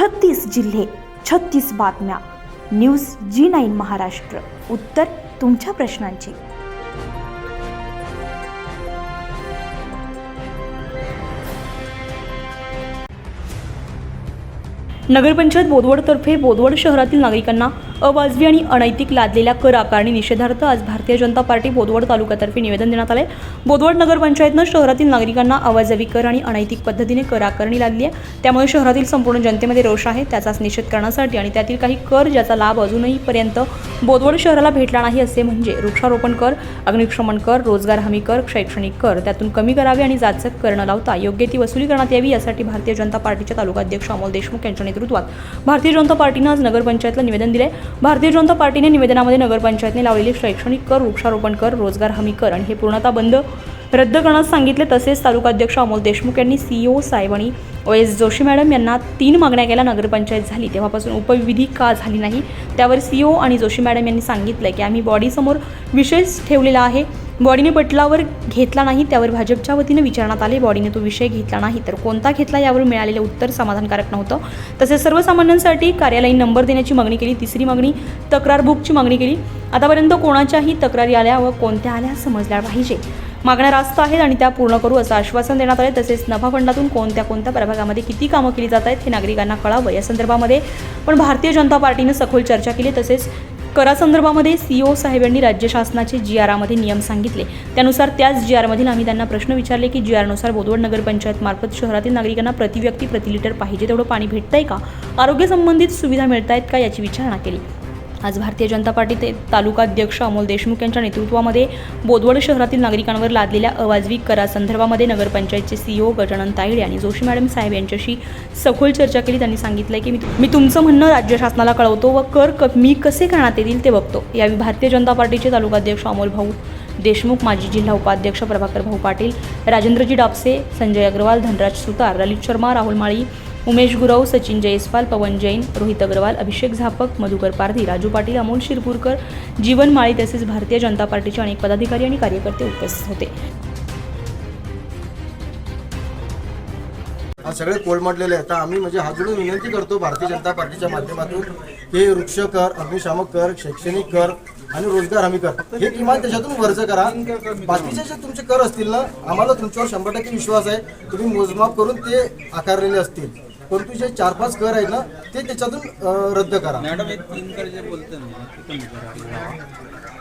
छत्तीस जिल्हे छत्तीस बातम्या. News G nine Maharashtra. उत्तर तुमच्या प्रश्नांची. नगरपंचायत बोदवडतर्फे बोदवड शहरातील नागरिकांना अवाजवी आणि अनैतिक लादलेल्या कर आकारणी निषेधार्थ आज भारतीय जनता पार्टी बोदवड तालुक्यातर्फे निवेदन देण्यात आले बोदवड नगरपंचायतनं शहरातील नागरिकांना अवाजवी कर आणि अनैतिक पद्धतीने कर आकारणी लादली आहे. त्यामुळे शहरातील संपूर्ण जनतेमध्ये रोष आहे. त्याचाच निषेध करण्यासाठी आणि त्यातील काही कर ज्याचा लाभ अजूनही पर्यंत बोदवड शहराला भेटला नाही असे म्हणजे वृक्षारोपण कर अग्निशमन कर रोजगार हमी कर शैक्षणिक कर त्यातून कमी करावे आणि जाचक कर न लावता योग्य ती वसुली करण्यात यावी यासाठी भारतीय जनता पार्टीचे तालुकाध्यक्ष अमोल देशमुख यांच्या नेतृत्वात भारतीय जनता पार्टीनं आज नगरपंचायतला निवेदन दिले भारतीय जनता पार्टीने निवेदनामध्ये नगरपंचायतने लावलेले शैक्षणिक कर वृक्षारोपण कर रोजगार हमी कर आणि हे पूर्णतः बंद रद्द करण्यास सांगितले. तसेच तालुका अध्यक्ष अमोल देशमुख यांनी सीईओ साहेब आणि ओ एस जोशी मॅडम यांना तीन मागण्या केल्या. नगरपंचायत झाली. तेव्हापासून उपविधी का झाली नाही? त्यावर सीईओ आणि जोशी मॅडम यांनी सांगितलं की आम्ही बॉडीसमोर विशेष ठेवलेला आहे. बॉडीने पटलावर घेतला नाही त्यावर भाजपच्या वतीने विचारण्यात आले. बॉडीने तो विषय घेतला नाही. तर कोणता घेतला यावर मिळालेले उत्तर समाधानकारक नव्हतं. तसेच सर्वसामान्यांसाठी कार्यालयीन नंबर देण्याची मागणी केली. तिसरी मागणी तक्रार बुकची मागणी केली. आतापर्यंत कोणाच्याही तक्रारी आल्या व कोणत्या आल्या समजल्या पाहिजे. मागण्या रास्त आहेत आणि त्या पूर्ण करू असं आश्वासन देण्यात आले तसेच नफा फंडातून कोणत्या कोणत्या प्रभागामध्ये किती कामं केली जात आहेत हे नागरिकांना कळावं. या संदर्भामध्ये पण भारतीय जनता पार्टीनं सखोल चर्चा केली. तसेच करासंदर्भामध्ये सीओ साहेब यांनी राज्य शासनाचे जी आरमध्ये नियम सांगितले. त्यानुसार त्याच जी आरमधील आम्ही त्यांना प्रश्न विचारले की जी आरनुसार बोदवड नगरपंचायत मार्फत शहरातील नागरिकांना प्रतिव्यक्ती प्रति लिटर पाहिजे तेवढं पाणी भेटतंय का? आरोग्य संबंधित सुविधा मिळत आहेत का याची विचारणा केली. आज भारतीय जनता पार्टीचे तालुकाध्यक्ष अमोल देशमुख यांच्या नेतृत्वामध्ये बोदवड शहरातील नागरिकांवर लादलेल्या अवाजवी करासंदर्भामध्ये नगरपंचायतचे सीईओ गजानन तायडे आणि जोशी मॅडम साहेब यांच्याशी सखोल चर्चा केली. त्यांनी सांगितलं की मी मी तुमचं म्हणणं राज्य शासनाला कळवतो व कर कमी कसे करण्यात येतील ते बघतो. यावेळी भारतीय जनता पार्टीचे तालुकाध्यक्ष अमोल भाऊ देशमुख माजी जिल्हा उपाध्यक्ष प्रभाकर भाऊ पाटील राजेंद्रजी डापसे संजय अग्रवाल धनराज सुतार ललित शर्मा राहुल माळी उमेश गुरव सचिन जयस्वाल पवन जैन रोहित अग्रवाल अभिषेक झापक मधुकर पारधी राजू पाटील अमोल शिरपूरकर जीवन माळी तसेच भारतीय जनता पार्टीचे अनेक पदाधिकारी आणि कार्यकर्ते उपस्थित होते. सगळे कोलमडलेले आहेत. आम्ही म्हणजे हात विनंती करतो भारतीय जनता पार्टीच्या माध्यमातून की वृक्ष कर अग्निशामक कर शैक्षणिक कर आणि रोजगार हमी कर. हे किमान त्याच्यातून वर्ज करा. बाकीचे जे तुमचे कर असतील ना आम्हाला तुमच्यावर शंभर टक्के विश्वास आहे. तुम्ही मोजमाप करून ते आकारलेले असतील. परंतु जे चार पाच कर आहेत ना ते त्याच्यातून रद्द करा. मॅडम हे तीन कर जे बोलते ना ते कमी करा.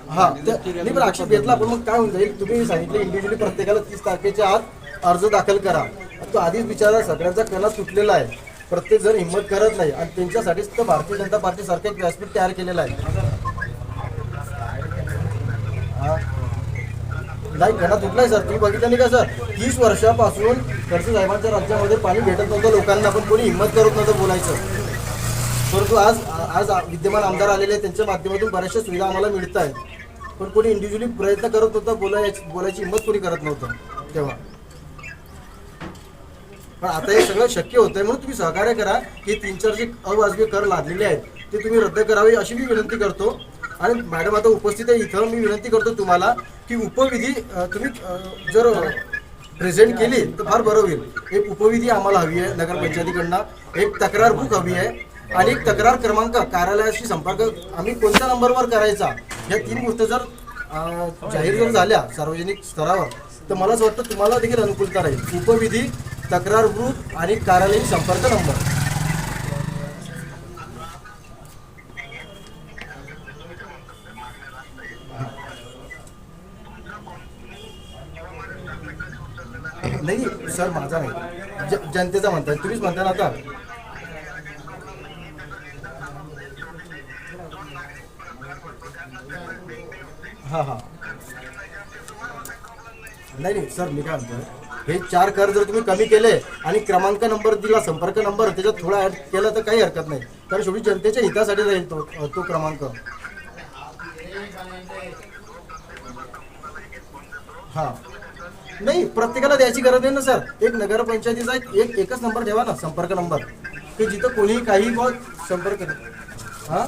हा ते- नाही पण आक्षेप घेतला पण मग काय होऊन जाईल तुम्ही सांगितलं इंडिव्हिज्युअली प्रत्येकाला तीस तारखेच्या आत अर्ज दाखल करा. तो आधीच बिचारा सगळ्यांचा कणा तुटलेला आहे. प्रत्येक जण हिंमत करत नाही. आणि त्यांच्यासाठीच तर भारतीय जनता पार्टी सारखं एक व्यासपीठ तयार केलेलं आहे. नाही खडा तुटलाय सर. तुम्ही बघितलं नाही का सर? तीस वर्षापासून खडसे साहेबांच्या राज्यामध्ये पाणी भेटत नव्हतं. लोकांना पण कोणी हिंमत करत नव्हतं बोलायचं. परंतु आज आज विद्यमान आमदार आलेले आहेत. त्यांच्या माध्यमातून बऱ्याचशा सुविधा आम्हाला मिळत आहेत. पण कोणी इंडिव्हिज्युअली प्रयत्न करत नव्हतं बोलायची बोलायची हिंमत कोणी करत नव्हतं. तेव्हा. पण आता हे सगळं शक्य होतंय म्हणून तुम्ही सहकार्य करा. की तीन चार जे अवाजवी कर लादलेले आहेत. ते तुम्ही रद्द करावे अशी मी विनंती करतो. आणि मॅडम आता उपस्थित आहे इथं मी विनंती करतो तुम्हाला की उपविधी तुम्ही जर प्रेझेंट केली तर फार बरं होईल. एक उपविधी आम्हाला हवी आहे नगरपंचायतीकडनं. एक तक्रार बुक हवी आहे. आणि एक तक्रार क्रमांक कार्यालयाशी संपर्क आम्ही कोणत्या नंबरवर करायचा या तीन गोष्टी जर जाहीर जर झाल्या सार्वजनिक स्तरावर तर मला असं वाटतं तुम्हाला देखील अनुकूलता राहील उपविधी तक्रार ग्रुप आणि कार्यालयीन संपर्क नंबर. नाही सर माझा नाही. जनतेचा म्हणताय तुम्हीच म्हणता ना आता. हा हा. नाही नाही सर मी काय म्हणतोय? हे चार कर जर तुम्ही कमी केले आणि क्रमांक नंबर दिला संपर्क नंबर त्याच्यात थोडा ऍड केला तर काही हरकत नाही. कारण शेवटी जनतेच्या हितासाठी राहील तो तो क्रमांक. हा. नाही प्रत्येकाला द्यायची गरज आहे ना सर. एक नगरपंचायतीचा एक एक एकच नंबर ठेवा ना संपर्क नंबर. की जिथं कोणीही काही बॉ संपर्क हा?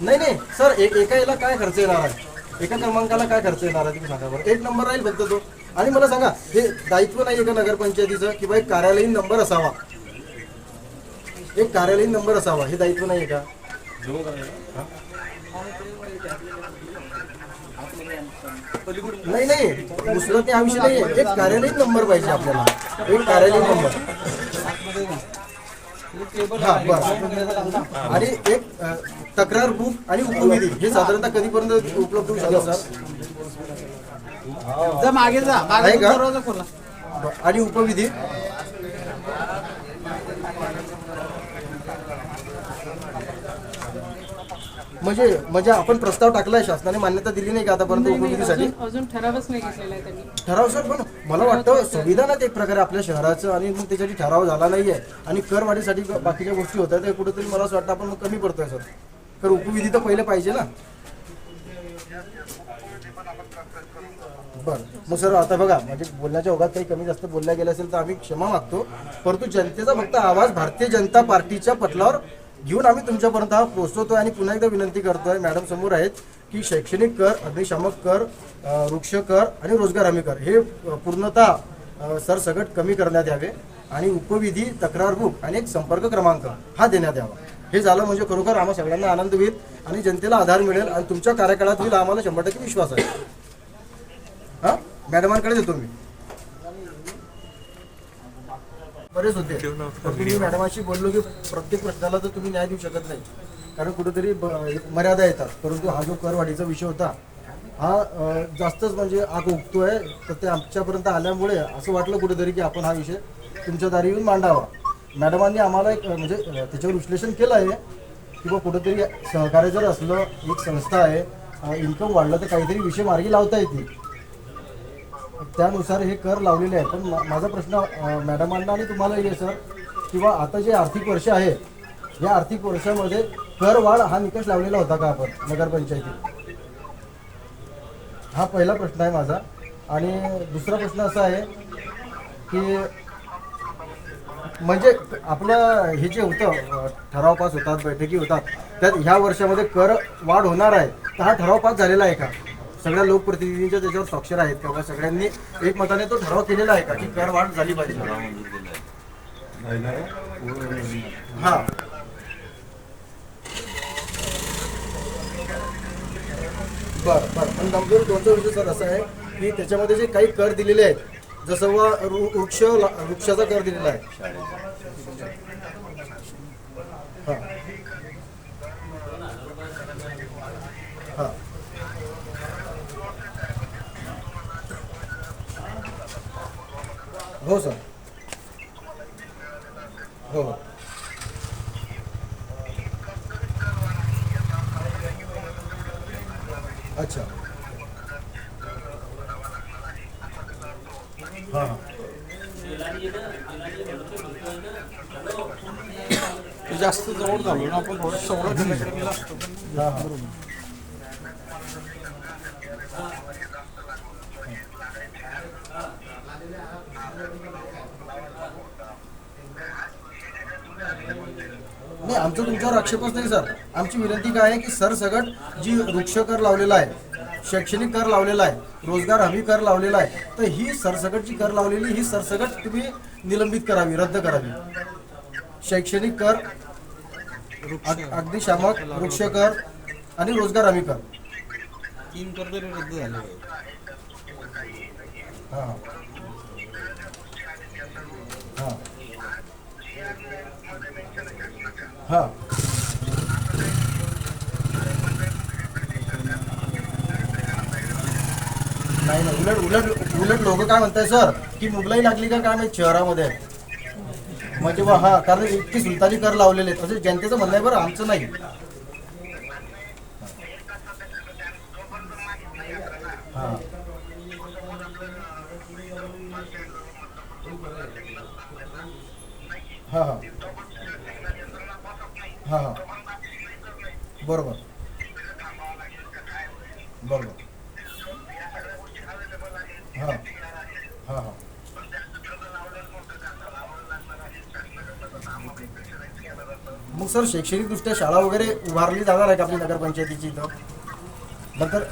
नाही नाही सर एक एका याला काय खर्च येणार आहे? एका क्रमांकाला काय खर्च येणार आहे तुम्ही सांगा बरं. एक नंबर राहील फक्त तो. आणि मला सांगा हे दायित्व नाही आहे का नगरपंचायतीचं की बाई कार्यालयीन नंबर असावा? एक कार्यालयीन नंबर असावा हे दायित्व नाही का? नाही नाही. उचलत हा विषय नाही एक कार्यालयीन नंबर पाहिजे आपल्याला. एक कार्यालयीन नंबर हा बरं आणि एक तक्रार बुक आणि उपविधी हे साधारणतः कधीपर्यंत उपलब्ध होऊ शकेल सर मागे जा. मागे. आणि उपविधी. म्हणजे म्हणजे आपण प्रस्ताव टाकलाय शासनाने मान्यता दिली नाही का आतापर्यंत नाही, नाही, उपविधीसाठी अजून ठरावच नाही घेतलेला आहे त्यांनी. ठराव सर पण मला वाटतं संविधानात एक प्रकारे आपल्या शहराचं आणि मग त्याच्यासाठी ठराव झाला नाहीये आणि करवाढीसाठी बाकीच्या गोष्टी होत्या त्या कुठेतरी मला असं वाटतं आपण मग कमी पडतोय सर. तर उपविधी तर पहिले पाहिजे ना. बरं. मग सर आता बघा म्हणजे बोलण्याच्या ओघात काही कमी जास्त बोलल्या गेलं असेल तर आम्ही क्षमा मागतो. परंतु जनतेचा फक्त आवाज भारतीय जनता पार्टीच्या पटलावर घेऊन आम्ही तुमच्यापर्यंत हा पोहोचवतोय आणि पुन्हा एकदा विनंती करतोय मॅडम समोर आहेत की शैक्षणिक कर अग्निशामक कर वृक्ष कर आणि रोजगार हमी कर हे पूर्णतः सरसगट कमी करण्यात यावे आणि उपविधी तक्रार बुक आणि एक संपर्क क्रमांक हा देण्यात यावा. हे झालं म्हणजे खरोखर आम्हा सगळ्यांना आनंद होईल आणि जनतेला आधार मिळेल आणि तुमच्या कार्यकाळात होईल आम्हाला शंभर टक्के विश्वास आहे. हा? मॅडमांकडे देतो मी. बरेच होते. मी मॅडमाशी बोललो की प्रत्येक प्रश्नाला तर तुम्ही न्याय देऊ शकत नाही. कारण कुठेतरी मर्यादा येतात. परंतु हा जो करवाढीचा विषय होता हा जास्तच म्हणजे आग उगतोय. तर ते आमच्यापर्यंत आल्यामुळे असं वाटलं कुठेतरी की आपण हा विषय तुमच्या दारी येऊन मांडावा. मॅडमांनी आम्हाला एक म्हणजे त्याच्यावर विश्लेषण केलं आहे किंवा कुठेतरी सहकार्य जर असलं एक संस्था आहे इन्कम वाढलं तर काहीतरी विषय मार्गी लावता येतील. त्यानुसार हे कर लावलेले आहे पण माझा प्रश्न मॅडमांना आणि तुम्हाला आहे सर किंवा आता जे आर्थिक वर्ष आहे या आर्थिक वर्षामध्ये कर वाढ हा निकष लावलेला होता का आपण नगरपंचायतीत? हा पहिला प्रश्न आहे माझा. आणि दुसरा प्रश्न असा आहे की म्हणजे आपलं हे जे होतं ठराव पास होतात बैठकी होतात त्यात ह्या वर्षामध्ये कर वाढ होणार आहे तर हा ठराव पास झालेला आहे का? सगळ्या लोकप्रतिनिधींच्या त्याच्यावर स्वाक्षर आहेत का? सगळ्यांनी एकमताने तो ठराव केलेला आहे का? की कर वाढ झाली पाहिजे. हा. बर बर. पण गंभीर दोनचा विषय सर असा आहे की त्याच्यामध्ये जे काही कर दिलेले आहेत जसं व वृक्ष वृक्षाचा कर दिलेला आहे. हा. हो सर. हो. हो अच्छा. हां जास्त जवळ झालो ना आपण थोडं असतो हां हां. नाही आमचं तुमच्यावर आक्षेपच नाही सर. आमची विनंती काय आहे की सरसगट जी वृक्ष कर लावलेला आहे शैक्षणिक कर लावलेला आहे रोजगार हमी कर लावलेला आहे तर ही सरसगट जी कर लावलेली ही सरसगट तुम्ही निलंबित करावी रद्द करावी. शैक्षणिक कर अग- अग्निशामक वृक्ष कर आणि रोजगार हमी कर. तीन कर तरी रद्द झाले. हां. हां. नाही नाही उलट उलट उलट लोक काय म्हणताय सर? की मुबलाई लागली का काय माहिती शहरामध्ये? म्हणजे बा हा कारण इतकी सुलतानी कर लावलेले आहेत. जनतेचं म्हणणं आहे बरं आमचं नाही हां हां हां हां हां बरोबर बरोबर हां हां हां मग सर शैक्षणिकदृष्ट्या शाळा वगैरे उभारली जाणार आहे का आपली नगरपंचायतीची इथं? नंतर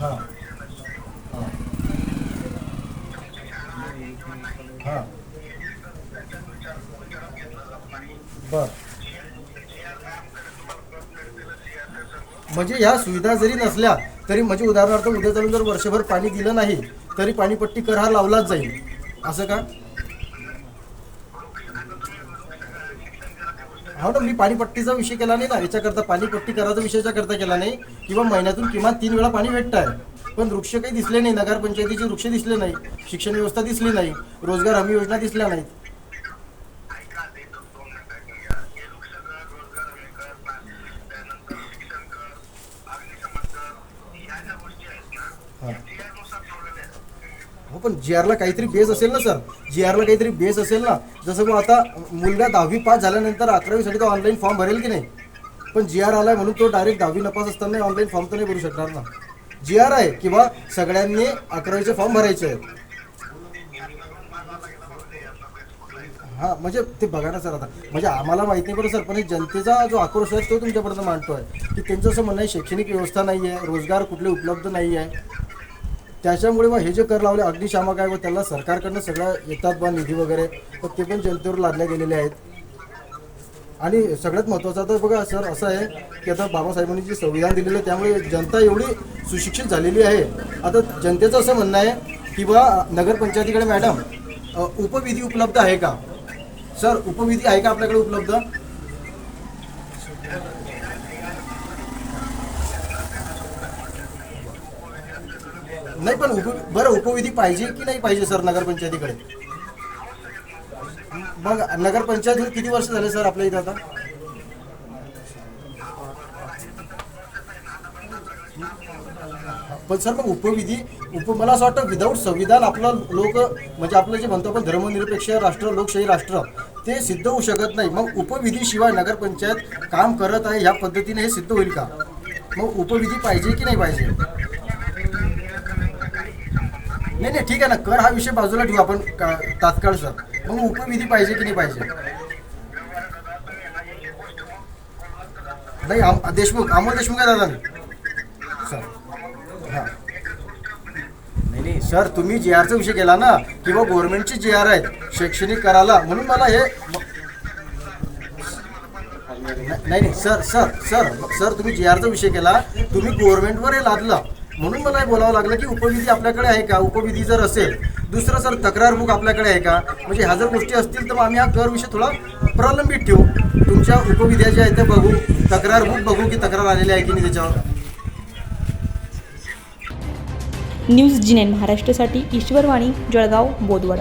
हां. हां. बर. म्हणजे ह्या सुविधा जरी नसल्या तरी म्हणजे उदाहरणार्थ उद्या चालून जर वर्षभर पाणी दिलं नाही तरी पाणीपट्टी कर हा लावलाच जाईल. असं का? हो ना मी पाणीपट्टीचा विषय केला नाही ना. याच्याकरता पाणीपट्टी करायचा विषयाचा करता केला नाही. किंवा महिन्यातून किमान तीन वेळा पाणी भेटत आहे पण वृक्ष काही दिसले नाही. नगरपंचायतीचे वृक्ष दिसले नाही. शिक्षण व्यवस्था दिसली नाही. रोजगार हमी योजना दिसल्या नाहीत. पण जी आरला काहीतरी बेस असेल ना सर? जी आरला काहीतरी बेस असेल ना? जसं मग आता मुलगा दहावी पास झाल्यानंतर अकरावीसाठी तो ऑनलाईन फॉर्म भरेल की नाही? पण जी आर आलाय म्हणून तो डायरेक्ट दहावी नपास असताना ऑनलाईन फॉर्म तर नाही भरू शकणार ना? जी आर आहे किंवा सगळ्यांनी अकरावीचे फॉर्म भरायचे आहेत. हा म्हणजे ते बघा ना सर आता. म्हणजे आम्हाला माहिती नाही बरं सर पण हे जनतेचा जो आक्रोश आहे तो तुमच्यापर्यंत मांडतोय. की त्यांचं असं म्हणणं आहे शैक्षणिक व्यवस्था नाही आहे रोजगार कुठले उपलब्ध नाही आहे त्याच्यामुळे मग हे जे कर लावले अग्निशामक आहे व त्याला सरकारकडनं सगळं येतात बा निधी वगैरे. तर ते पण जनतेवर लादले गेलेले आहेत. आणि सगळ्यात महत्त्वाचं तर बघा सर असं आहे की आता बाबासाहेबांनी जे संविधान दिलेलं आहे त्यामुळे जनता एवढी सुशिक्षित झालेली आहे. आता जनतेचं असं म्हणणं आहे की बा नगरपंचायतीकडे मॅडम उपविधी उपलब्ध आहे का? सर उपविधी आहे का आपल्याकडे उपलब्ध? नाही पण उप बरं उपविधी पाहिजे की नाही पाहिजे सर नगरपंचायतीकडे मग नगरपंचायत किती वर्ष झाले सर आपल्या इथं आता? पण सर मग उपविधी उप मला असं वाटतं विदाऊट संविधान आपलं लोक म्हणजे आपलं जे म्हणतो आपण धर्मनिरपेक्ष राष्ट्र लोकशाही राष्ट्र ते सिद्ध होऊ शकत नाही. मग उपविधीशिवाय नगरपंचायत काम करत आहे ह्या पद्धतीने हे सिद्ध होईल का? मग उपविधी पाहिजे की नाही पाहिजे? नाही नाही ठीक आहे ना. कर हा विषय बाजूला ठेवू आपण. का- तात्काळ सर. मग उपविधी पाहिजे की नाही पाहिजे? नाही आम- देशमुख अमोल देशमुख आहे दादा. सर. हां. नाही नाही सर तुम्ही जे आरचा विषय केला ना किंवा गव्हर्नमेंटचे जे आर आहेत शैक्षणिक कराला म्हणून मला हे नाही नाही सर सर सर सर तुम्ही जी आरचा विषय केला तुम्ही गव्हर्नमेंटवर हे लादलं. म्हणून मला बोलावं लागलं की उपविधी आपल्याकडे आहे का? उपविधी जर असेल दुसरं सर तक्रार बुक आपल्याकडे आहे का? म्हणजे ह्या जर गोष्टी असतील तर आम्ही हा कर विषय थोडा प्रलंबित ठेवू. तुमच्या उपविध्या ज्या आहेत त्या बघू. तक्रार बुक बघू की तक्रार आलेली आहे की नाही त्याच्यावर. न्यूज जिनेन नाईन महाराष्ट्रासाठी ईश्वरवाणी जळगाव बोदवड